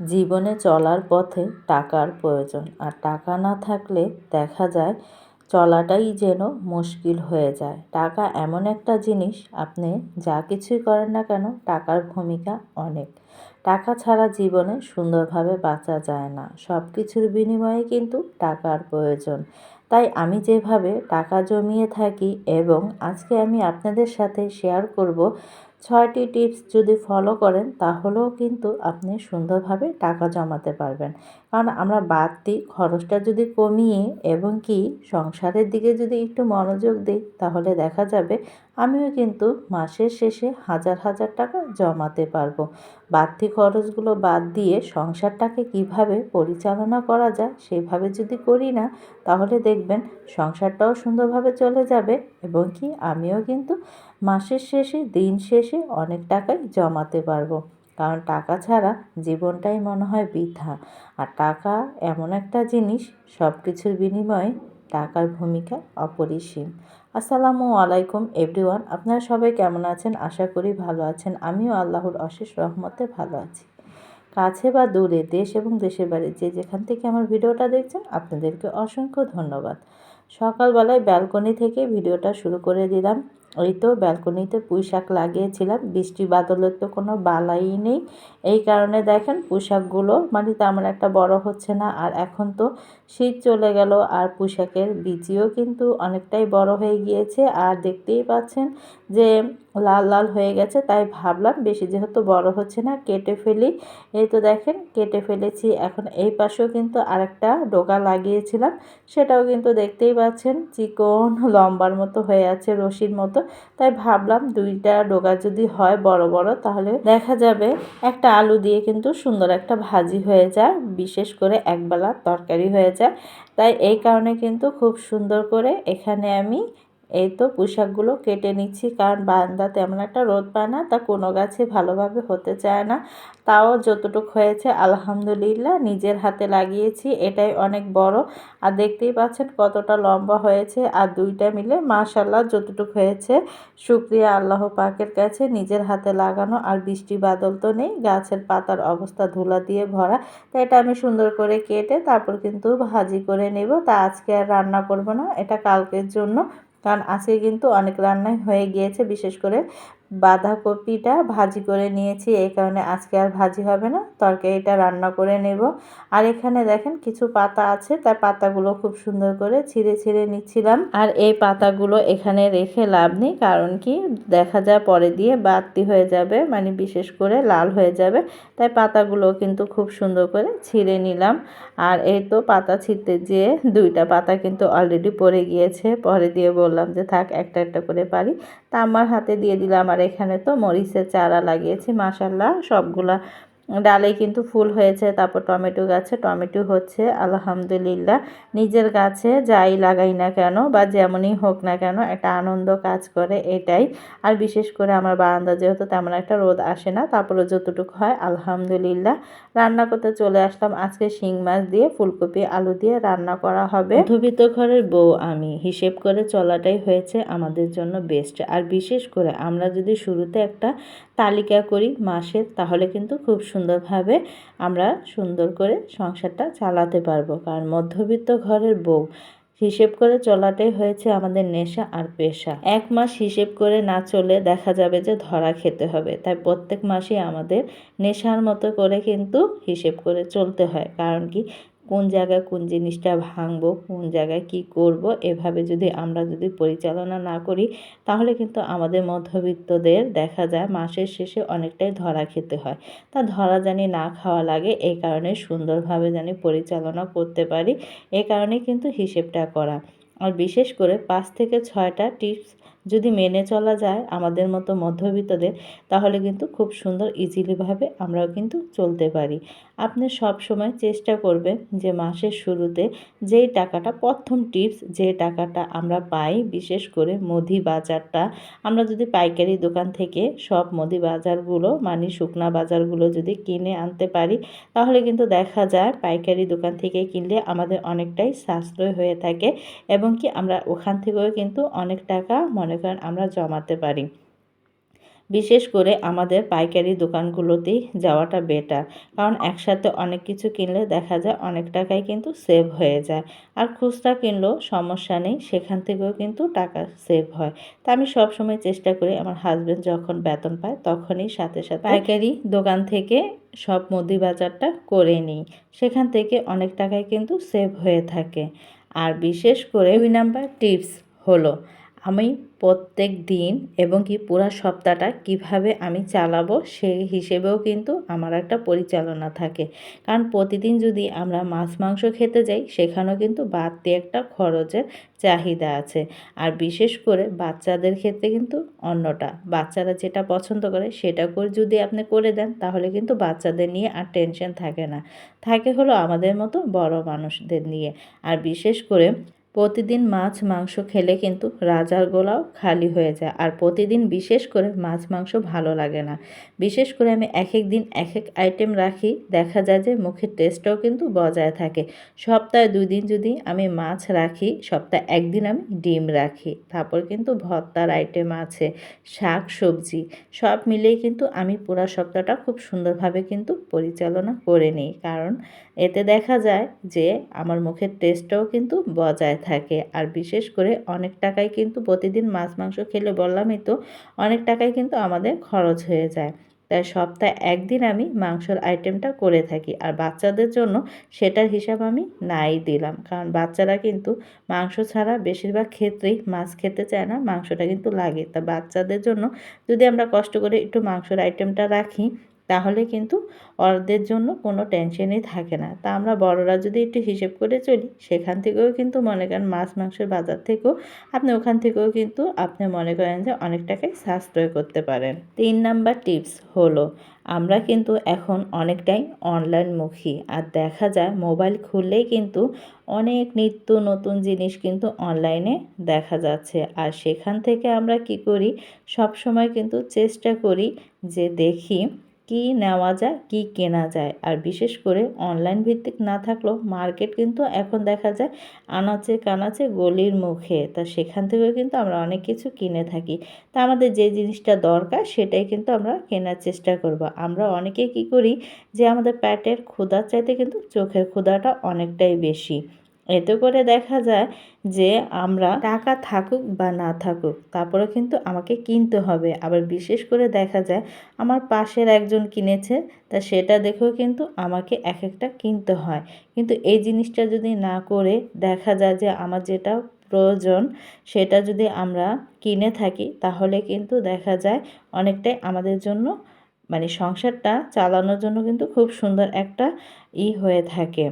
জীবনে চলার পথে টাকার প্রয়োজন। আর টাকা না থাকলে দেখা যায় চলাটাই যেন মুশকিল হয়ে যায়। টাকা এমন একটা জিনিস, আপনি যা কিছুই করেন না কেন, টাকার ভূমিকা অনেক। টাকা ছাড়া জীবনে সুন্দরভাবে বাঁচা যায় না। সব কিছুর বিনিময়ে কিন্তু টাকার প্রয়োজন। তাই আমি যেভাবে টাকা জমিয়ে থাকি এবং আজকে আমি আপনাদের সাথে শেয়ার করব ছয়টি টিপস যদি ফলো করেন তাহলেও কিন্তু আপনি সুন্দরভাবে টাকা জমাতে পারবেন। কারণ আমরা বাড়তি খরচটা যদি কমিয়ে এবং কি সংসারের দিকে যদি একটু মনোযোগ দিই, তাহলে দেখা যাবে আমিও কিন্তু মাসের শেষে হাজার হাজার টাকা জমাতে পারব। বাড়তি খরচগুলো বাদ দিয়ে সংসারটাকে কীভাবে পরিচালনা করা যায় সেভাবে যদি করি না, তাহলে দেখবেন সংসারটাও সুন্দরভাবে চলে যাবে এবং কি আমিও কিন্তু মাসের শেষে, দিন শেষে অনেক টাকাই জমাতে পারব। কারণ টাকা ছাড়া জীবনটাই মনে হয় বৃথা। আর টাকা এমন একটা জিনিস সব কিছুর বিনিময়ে টাকার ভূমিকা অপরিসীম। আসসালামু আলাইকুম এভরিওয়ান, আপনারা সবাই কেমন আছেন? আশা করি ভালো আছেন। আমিও আল্লাহর অশেষ রহমতে ভালো আছি। কাছে বা দূরে, দেশ এবং দেশের বাড়ি যে যেখান থেকে আমার ভিডিওটা দেখছেন, আপনাদেরকে অসংখ্য ধন্যবাদ। সকালবেলায় ব্যালকনি থেকে ভিডিওটা শুরু করে দিলাম। ওই তো ব্যালকনিতে পুঁই শাক লাগিয়েছিলাম, বৃষ্টি বাদলের তো কোনো বালাই নেই। এই কারণে দেখেন পুঁই শাকগুলো মানে তেমন একটা বড় হচ্ছে না, আর এখন তো শীত চলে গেল, আর পুঁই শাকের বীজিও কিন্তু অনেকটাই বড় হয়ে গিয়েছে। আর দেখতেই পাচ্ছেন যে লাল লাল হয়ে গেছে, তাই ভাবলাম বেশি যেহেতু বড় হচ্ছে না, কেটে ফেলি। এই তো দেখেন, কেটে ফেলেছি। এখন এই পাশেও কিন্তু আরেকটা ডোকা লাগিয়েছিলাম, সেটাও কিন্তু দেখতেই পাচ্ছেন, চিকন, লম্বার মতো হয়ে আছে, রশির মতো। তাই ভাবলাম দুইটা ডোকা যদি হয় বড় বড়, তাহলে দেখা যাবে একটা আলু দিয়ে কিন্তু সুন্দর একটা ভাজি হয়ে যায়, বিশেষ করে একবেলা তরকারি হয়ে যায়। তাই এই কারণে কিন্তু খুব সুন্দর করে এখানে আমি এই তো পোশাকগুলো কেটে নিচ্ছি, কারণ বারান্দা তেমন একটা রোদ পায় না, তা কোনো গাছে ভালোভাবে হতে চায় না। তাও যতটুকু হয়েছে, আলহামদুলিল্লাহ নিজের হাতে লাগিয়েছি, এটাই অনেক বড়। আর দেখতেই পাচ্ছেন কতটা লম্বা হয়েছে, আর দুইটা মিলে মাশাল্লাহ যতটুকু হয়েছে। শুক্রিয়া আল্লাহ পাকের কাছে, নিজের হাতে লাগানো আর বৃষ্টি বাদল তো নেই, গাছের পাতার অবস্থা ধুলা দিয়ে ভরা। তাই এটা আমি সুন্দর করে কেটে তারপর কিন্তু ভাজি করে নেব। তা আজকে আর রান্না করব না, এটা কালকের জন্য। কারণ আজকে কিন্তু অনেক রান্নাই হয়ে গিয়েছে বিশেষ করে বাঁধাকপিটা ভাজি করে নিয়েছি, এই কারণে আজকে আর ভাজি হবে না। তরকারিটা রান্না করে নেব। আর এখানে দেখেন কিছু পাতা আছে তার পাতাগুলো খুব সুন্দর করে ছিঁড়ে ছিঁড়ে নিচ্ছিলাম। আর এই পাতাগুলো এখানে রেখে লাভ নেই, কারণ কি দেখা যায় পরে দিয়ে বাড়তি হয়ে যাবে মানে বিশেষ করে লাল হয়ে যাবে। তাই পাতাগুলো কিন্তু খুব সুন্দর করে ছিঁড়ে নিলাম। আর এই তো পাতা ছিঁড়তে যেয়ে দুইটা পাতা কিন্তু অলরেডি পড়ে গিয়েছে। পরে দিয়ে বললাম যে থাক, একটা একটা করে পারি। তা আমার হাতে দিয়ে দিলাম। আর এখানে তো মরিচের চারা লাগিয়েছি মাসাল্লাহ সবগুলা ডালে কিন্তু ফুল হয়েছে, তারপর টমেটো গাছে, টমেটো হচ্ছে, আলহামদুলিল্লাহ। নিজের গাছে যাই লাগাই না কেন বা যেমনই হোক না কেন একটা আনন্দ কাজ করে এটাই। আর বিশেষ করে আমার বারান্দা যেহেতু তেমন একটা রোদ আসে না তারপরে যতটুকু হয় আলহামদুলিল্লাহ। রান্না করতে চলে আসলাম আজকে শিং মাছ দিয়ে, ফুলকপি, আলু দিয়ে রান্না করা হবে। ধুবিত ঘরের বউ আমি, হিসেব করে চলাটাই হয়েছে আমাদের জন্য বেস্ট। আর বিশেষ করে আমরা যদি শুরুতে একটা তালিকা করি মাসের, তাহলে কিন্তু খুব সুন্দরভাবে আমরা সুন্দর করে সংসারটা চালাতে পারব। কারণ মধ্যবিত্ত ঘরের বউ, হিসেব করে চলাটাই হয়েছে আমাদের নেশা আর পেশা। এক মাস হিসেব করে না চলে দেখা যাবে যে ধরা খেতে হবে। তাই প্রত্যেক মাসে আমাদের নেশার মতো করে কিন্তু হিসেব করে চলতে হয়। কারণ কি? কোন জায়গায় কোন জিনিসটা ভাঙবো, কোন জায়গায় কি করব, এভাবে যদি আমরা যদি পরিচালনা না করি, তাহলে কিন্তু আমাদের মধ্যবিত্তদের দেখা যায় মাসের শেষে অনেকটাই ধরা খেতে হয়। তা ধরা জানি না খাওয়া লাগে এই কারণে সুন্দরভাবে জানি পরিচালনা করতে পারি এই কারণে কিন্তু হিসেবটা করা। আর বিশেষ করে পাঁচ থেকে ছয়টা টিপস যদি মেনে চলা যায় আমাদের মতো মধ্যবিত্তদের, তাহলে কিন্তু খুব সুন্দর ইজিলিভাবে আমরাও কিন্তু চলতে পারি। আপনি সব সময় চেষ্টা করবেন যে মাসের শুরুতে যেই টাকাটা, প্রথম টিপস যে টাকাটা আমরা পাই, বিশেষ করে মুদি বাজারটা, আমরা যদি পাইকারি দোকান থেকে সব মুদি বাজারগুলো মানে শুকনা বাজারগুলো যদি কিনে আনতে পারি, তাহলে কিন্তু দেখা যায় পাইকারি দোকান থেকে কিনলে আমাদের অনেকটাই সাশ্রয় হয়ে থাকে এবং কি আমরা ওখান থেকেও কিন্তু অনেক টাকা মনে করেন আমরা জমাতে পারি। বিশেষ করে আমাদের পাইকারি দোকানগুলোতেই যাওয়াটা বেটার কারণ একসাথে অনেক কিছু কিনলে দেখা যায় অনেক টাকাই কিন্তু সেভ হয়ে যায়। আর খুচরা কিনলেও সমস্যা নেই, সেখান থেকেও কিন্তু টাকা সেভ হয়। তা আমি সবসময় চেষ্টা করি আমার হাজব্যান্ড যখন বেতন পায় তখনই সাথে সাথে পাইকারি দোকান থেকে সব মুদি বাজারটা করে নিই। সেখান থেকে অনেক টাকাই কিন্তু সেভ হয়ে থাকে। আর বিশেষ করে দুই নাম্বার টিপস হলো আমি প্রত্যেক দিন এবং কি পুরা সপ্তাহটা কীভাবে আমি চালাবো সেই হিসেবেও কিন্তু আমার একটা পরিচালনা থাকে। কারণ প্রতিদিন যদি আমরা মাছ, মাংস খেতে যাই, সেখানেও কিন্তু বাড়তি একটা খরচের চাহিদা আছে। আর বিশেষ করে বাচ্চাদের ক্ষেত্রে কিন্তু অন্যটা। বাচ্চারা যেটা পছন্দ করে সেটা করে যদি আপনি করে দেন, তাহলে কিন্তু বাচ্চাদের নিয়ে আর টেনশন থাকে না। থাকে হলো আমাদের মতো বড় মানুষদের নিয়ে। আর বিশেষ করে প্রতিদিন মাছ, মাংস খেলে কিন্তু রাজার গোলাও খালি হয়ে যায়। আর প্রতিদিন বিশেষ করে মাছ, মাংস ভালো লাগে না। বিশেষ করে আমি এক এক দিন এক এক আইটেম রাখি, দেখা যায় যে মুখের টেস্টটাও কিন্তু বজায় থাকে। সপ্তাহে দুই দিন যদি আমি মাছ রাখি, সপ্তাহে একদিন আমি ডিম রাখি। তারপর কিন্তু ভর্তার আইটেম আছে, শাক, সবজি, সব মিলেই কিন্তু আমি পুরো সপ্তাহটা খুব সুন্দরভাবে কিন্তু পরিচালনা করে নিই। কারণ এতে দেখা যায় যে আমার মুখের টেস্টটাও কিন্তু বজায় থাকে আর বিশেষ করে অনেক টাকায় কিন্তু প্রতিদিন মাছ, মাংস খেলে বললামই তো, অনেক টাকায় কিন্তু আমাদের খরচ হয়ে যায়। তাই সপ্তাহে একদিন আমি মাংসর আইটেমটা করে থাকি। আর বাচ্চাদের জন্য সেটার হিসাব আমি নাই দিলাম। কারণ বাচ্চারা কিন্তু মাংস ছাড়া বেশিরভাগ ক্ষেত্রেই মাছ খেতে চায় না, মাংসটা কিন্তু লাগে। তা বাচ্চাদের জন্য যদি আমরা কষ্ট করে একটু মাংসর আইটেমটা রাখি তাহলে কিন্তু ওদের জন্য কোনো টেনশনই থাকে না। তা আমরা বড়রা যদি একটু হিসেব করে চলি, সেখান থেকেও কিন্তু মনে করেন মাছ, মাংসের বাজার থেকেও আপনি ওখান থেকেও কিন্তু আপনি মনে করেন যে অনেক টাকাই সাশ্রয় করতে পারেন। তিন নাম্বার টিপস হলো, আমরা কিন্তু এখন অনেকটাই অনলাইনমুখী আর দেখা যায় মোবাইল খুললেই কিন্তু অনেক নিত্য নতুন জিনিস কিন্তু অনলাইনে দেখা যাচ্ছে। আর সেখান থেকে আমরা কি করি সব সময় কিন্তু চেষ্টা করি যে দেখি কি নেওয়া যায়, কি কেনা যায়। আর বিশেষ করে অনলাইন ভিত্তিক না থাকলেও মার্কেট কিন্তু এখন দেখা যায় আনাচে কানাচে গলির মুখে। তা সেখান থেকেও কিন্তু আমরা অনেক কিছু কিনে থাকি। তা আমাদের যে জিনিসটা দরকার সেটাই কিন্তু আমরা কেনার চেষ্টা করব। আমরা অনেকে কি করি যে আমাদের প্যাটের ক্ষুধার চাইতে কিন্তু চোখের ক্ষুধাটা অনেকটাই বেশি। এতে করে দেখা যায় যে আমরা টাকা থাকুক বা না থাকুক তারপরে কিন্তু আমাকে কিনতে হবে। আবার বিশেষ করে দেখা যায় আমার পাশের একজন কিনেছে, তা সেটা দেখেও কিন্তু আমাকে এক একটা কিনতে হয়। কিন্তু এই জিনিসটা যদি না করে দেখা যায় যে আমার যেটা প্রয়োজন সেটা যদি আমরা কিনে থাকি, তাহলে কিন্তু দেখা যায় অনেকটাই আমাদের জন্য মানে সংসারটা চালানোর জন্য কিন্তু খুব সুন্দর একটা ই হয়ে থাকে।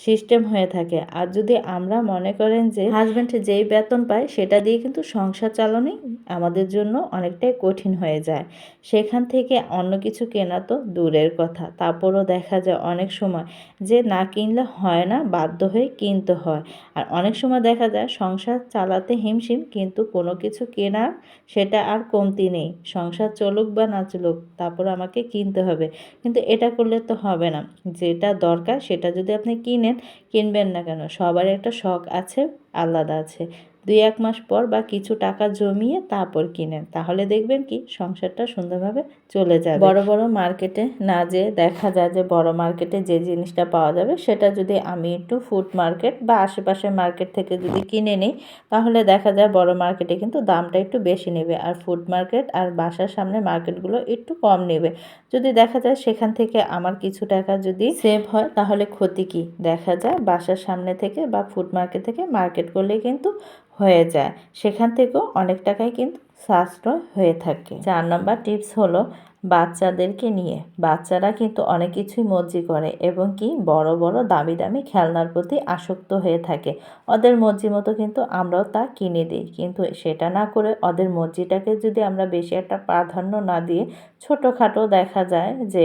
সিস্টেম হয়ে থাকে। আর যদি আমরা মনে করেন যে হাজব্যান্ড যেই বেতন পায়, সেটা দিয়ে কিন্তু সংসার চালানোই আমাদের জন্য অনেকটাই কঠিন হয়ে যায়। সেখান থেকে অন্য কিছু কেনা তো দূরের কথা। তারপরও দেখা যায় অনেক সময় যে না কিনলে হয় না, বাধ্য হয়ে কিনতে হয়। আর অনেক সময় দেখা যায় সংসার চালাতে হিমশিম, কিন্তু কোনো কিছু কেনার সেটা আর কমতি নেই। সংসার চলুক বা না চলুক, তারপর আমাকে কিনতে হবে। কিন্তু এটা করলে তো হবে না। যেটা দরকার, সেটা যদি আপনি কিনেন কিনবেন না কেন? সবার একটা শখ আছে আলাদা আছে। দুই এক মাস পর বা কিছু টাকা জমিয়ে তারপর কিনেন। তাহলে দেখবেন কি সংসারটা সুন্দরভাবে চলে যাবে। বড় বড় মার্কেটে না যে দেখা যায় যে বড় মার্কেটে যে জিনিসটা পাওয়া যাবে সেটা যদি আমি একটু ফুড মার্কেট বা আশেপাশের মার্কেট থেকে যদি কিনে নিই, তাহলে দেখা যায় বড় মার্কেটে কিন্তু দামটা একটু বেশি নেবে আর ফুড মার্কেট আর বাসার সামনে মার্কেটগুলো একটু কম নেবে। যদি দেখা যায় সেখান থেকে আমার কিছু টাকা যদি সেভ হয়, তাহলে ক্ষতি কি? দেখা যায় বাসার সামনে থেকে বা ফুড মার্কেট থেকে মার্কেট করলে কিন্তু হয়ে যায়। সেখান থেকেও অনেক টাকাই কিন্তু সাশ্রয় হয়ে থাকে। চার নম্বর টিপস হলো বাচ্চাদেরকে নিয়ে। বাচ্চারা কিন্তু অনেক কিছুই মর্জি করে এবং কি বড় বড় দামি দামি খেলনার প্রতি আসক্ত হয়ে থাকে। ওদের মর্জি মতো কিন্তু আমরাও তা কিনে দিই। কিন্তু সেটা না করে ওদের মর্জিটাকে যদি আমরা বেশি একটা প্রাধান্য না দিয়ে ছোটোখাটো দেখা যায় যে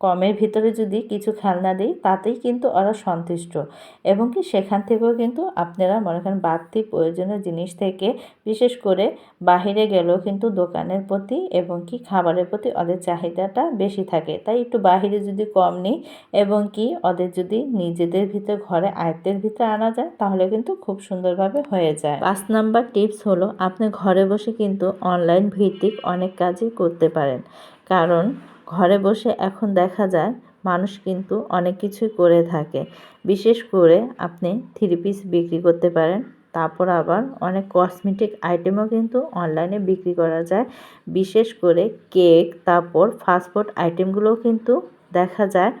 কমের ভিতরে যদি কিছু খেলনা দিই, তাতেই কিন্তু ওরা সন্তুষ্ট। এবং কি সেখান থেকেও কিন্তু আপনারা মনে করেন বাড়তি প্রয়োজনীয় জিনিস থেকে, বিশেষ করে বাহিরে গেলেও কিন্তু দোকানের প্রতি এবং কি খাবারের প্রতি ওদের চাহিদাটা বেশি থাকে। তাই একটু বাহিরে যদি কম নিই এবং কি ওদের যদি নিজেদের ভিতর, ঘরে আয়ত্তের ভিতরে আনা যায়, তাহলে কিন্তু খুব সুন্দরভাবে হয়ে যায়। পাঁচ নাম্বার টিপস হলো, আপনি ঘরে বসে কিন্তু অনলাইন ভিত্তিক অনেক কাজই করতে পারেন। কারণ ঘরে বসে এখন দেখা যায় মানুষ কিন্তু অনেক কিছুই করে থাকে। বিশেষ করে আপনি থ্রি পিস বিক্রি করতে পারেন, তারপর আবার অনেক কসমেটিক আইটেমও কিন্তু অনলাইনে বিক্রি করা যায়। বিশেষ করে কেক তারপর ফাস্টফুড আইটেমগুলোও কিন্তু দেখা যায়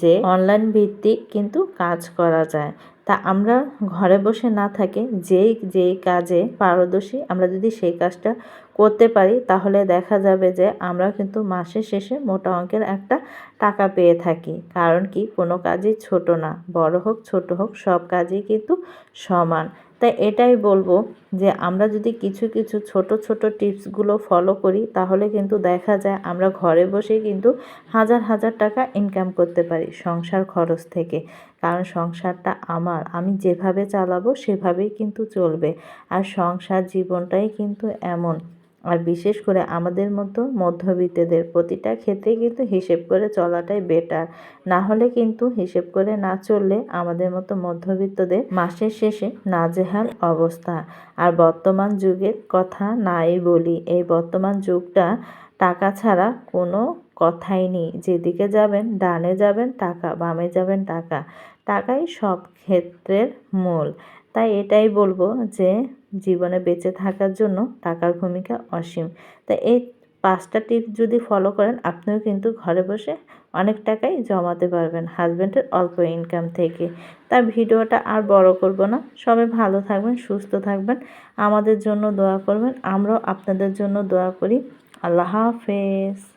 যে অনলাইন ভিত্তিক কিন্তু কাজ করা যায়। তা আমরা ঘরে বসে না থাকে, যেই যেই কাজে পারদর্শী আমরা যদি সেই কাজটা করতে পারি, তাহলে দেখা যাবে যে আমরা কিন্তু মাসের শেষে মোটা অঙ্কের একটা টাকা পেয়ে থাকি। কারণ কি? কোনো কাজই ছোট না। বড় হোক, ছোট হোক, সব কাজই কিন্তু সমান। তাই এটাই বলব যে আমরা যদি কিছু কিছু ছোট ছোট টিপসগুলো ফলো করি, তাহলে কিন্তু দেখা যায় আমরা ঘরে বসেই কিন্তু হাজার হাজার টাকা ইনকাম করতে পারি সংসার খরচ থেকে। কারণ সংসারটা আমার। আমি যেভাবে চালাবো, সেভাবেই কিন্তু চলবে। আর সংসার জীবনটাই কিন্তু এমন। আর বিশেষ করে আমাদের মতো মধ্যবিত্তদের প্রতিটা ক্ষেত্রে কিন্তু হিসেব করে চলাটাই বেটার না হলে কিন্তু হিসেব করে না চললে আমাদের মতো মধ্যবিত্তদের মাসের শেষে নাজেহাল অবস্থা। আর বর্তমান যুগের কথা নাই বলি। এই বর্তমান যুগটা টাকা ছাড়া কোনো কথাই নেই। যেদিকে যাবেন, ডানে যাবেন টাকা, বামে যাবেন টাকা। টাকাই সব ক্ষেত্রের মূল। তাই এটাই বলব যে, জীবনে বেঁচে থাকার জন্য টাকার ভূমিকা অসীম। তাই এই পাঁচটা টিপস যদি ফলো করেন, আপনিও কিন্তু ঘরে বসে অনেক টাকাই জমাতে পারবেন হাজব্যান্ডের অল্প ইনকাম থেকে। তার ভিডিওটা আর বড় করব না। সবাই ভালো থাকবেন, সুস্থ থাকবেন। আমাদের জন্য দোয়া করবেন। আমরাও আপনাদের জন্য দোয়া করি। আল্লাহ হাফেজ।